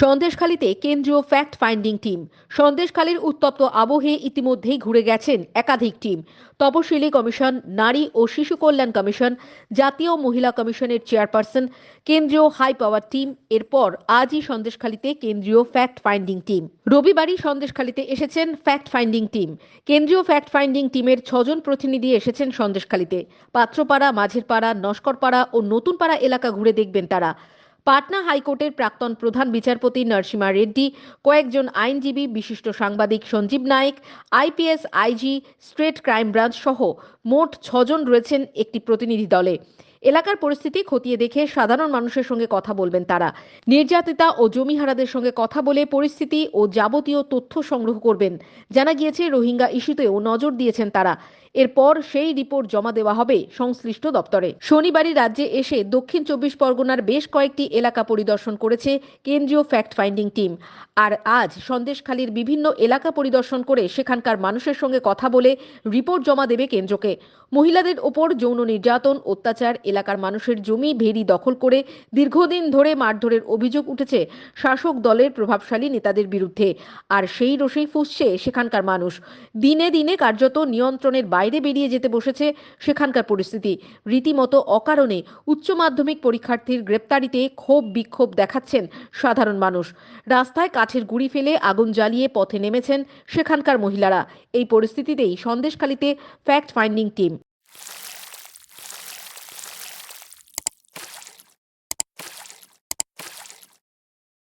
সন্দেশখালীতে কেন্দ্রীয় fact finding team সন্দেশখালীর উত্তপ্ত আবহে ইতিমধ্যেই ঘুরে গেছেন একাধিক টিম তপশিলি কমিশন, নারী ও শিশু কল্যাণ কমিশন, জাতীয় মহিলা কমিশনের চেয়ারপারসন কেন্দ্রীয় হাই পাওয়ার টিম এরপর আজই সন্দেশখালীতে কেন্দ্রীয় ফ্যাক্ট ফাইন্ডিং টিম রবিবারই সন্দেশখালীতে এসেছেন ফ্যাক্ট ফাইন্ডিং টিম কেন্দ্রীয় ফ্যাক্ট ফাইন্ডিং টিমের ছজন প্রতিনিধি এসেছেন সন্দেশখালীতে। পাত্রপাড়া, মাঝেরপাড়া, নস্করপাড়া ও নতুনপাড়া এলাকা ঘুরে দেখবেন তারা। পাটনা হাইকোর্টের প্রাক্তন প্রধান বিচারপতি নরসিমা রেড্ডি, কয়েকজন আইনজীবী, বিশিষ্ট সাংবাদিক Sanjeev Nayak, IPS, IG, straight crime branch সহ মোট ছজন রয়েছেন একটি প্রতিনিধি দলে। এলাকার পরিস্থিতি খতিয়ে দেখে সাধারণ মানুষের সঙ্গে কথা বলবেন তারা। নির্যাতিতা ও জমিহারাদের সঙ্গে কথা বলে পরিস্থিতি ও যাবতীয় তথ্য সংগ্রহ করবেন। জানা গিয়েছে, রোহিঙ্গা ইস্যুতেও নজর দিয়েছেন তারা। এরপর সেই রিপোর্ট জমা দেওয়া হবে সংশ্লিষ্ট দপ্তরে। শনিবারই রাজ্যে এসে দক্ষিণ চব্বিশ পরগনার বেশ কয়েকটি এলাকা পরিদর্শন করেছে কেন্দ্রীয় ফ্যাক্ট ফাইন্ডিং টিম। আর আজ সন্দেশখালীর বিভিন্ন এলাকা পরিদর্শন করে সেখানকার মানুষের সঙ্গে কথা বলে রিপোর্ট জমা দেবে কেন্দ্রকে। মহিলাদের ওপর যৌন নির্যাতন, অত্যাচার, এলাকার মানুষের জমি ভেরি দখল করে দীর্ঘদিন ধরে মারধরের অভিযোগ উঠেছে শাসক দলের প্রভাবশালী নেতাদের বিরুদ্ধে। আর সেই রোষেই ফুসছে সেখানকার মানুষ। দিনে দিনে কার্যত নিয়ন্ত্রণের বাইরে বেরিয়ে যেতে বসেছে সেখানকার পরিস্থিতি। রীতিমতো অকারণে উচ্চ মাধ্যমিক পরীক্ষার্থীর গ্রেপ্তারিতে ক্ষোভ বিক্ষোভ দেখাচ্ছেন সাধারণ মানুষ। রাস্তায় কাঠের গুড়ি ফেলে আগুন জ্বালিয়ে পথে নেমেছেন সেখানকার মহিলারা। এই পরিস্থিতিতেই সন্দেশখালিতে ফ্যাক্ট ফাইন্ডিং টিম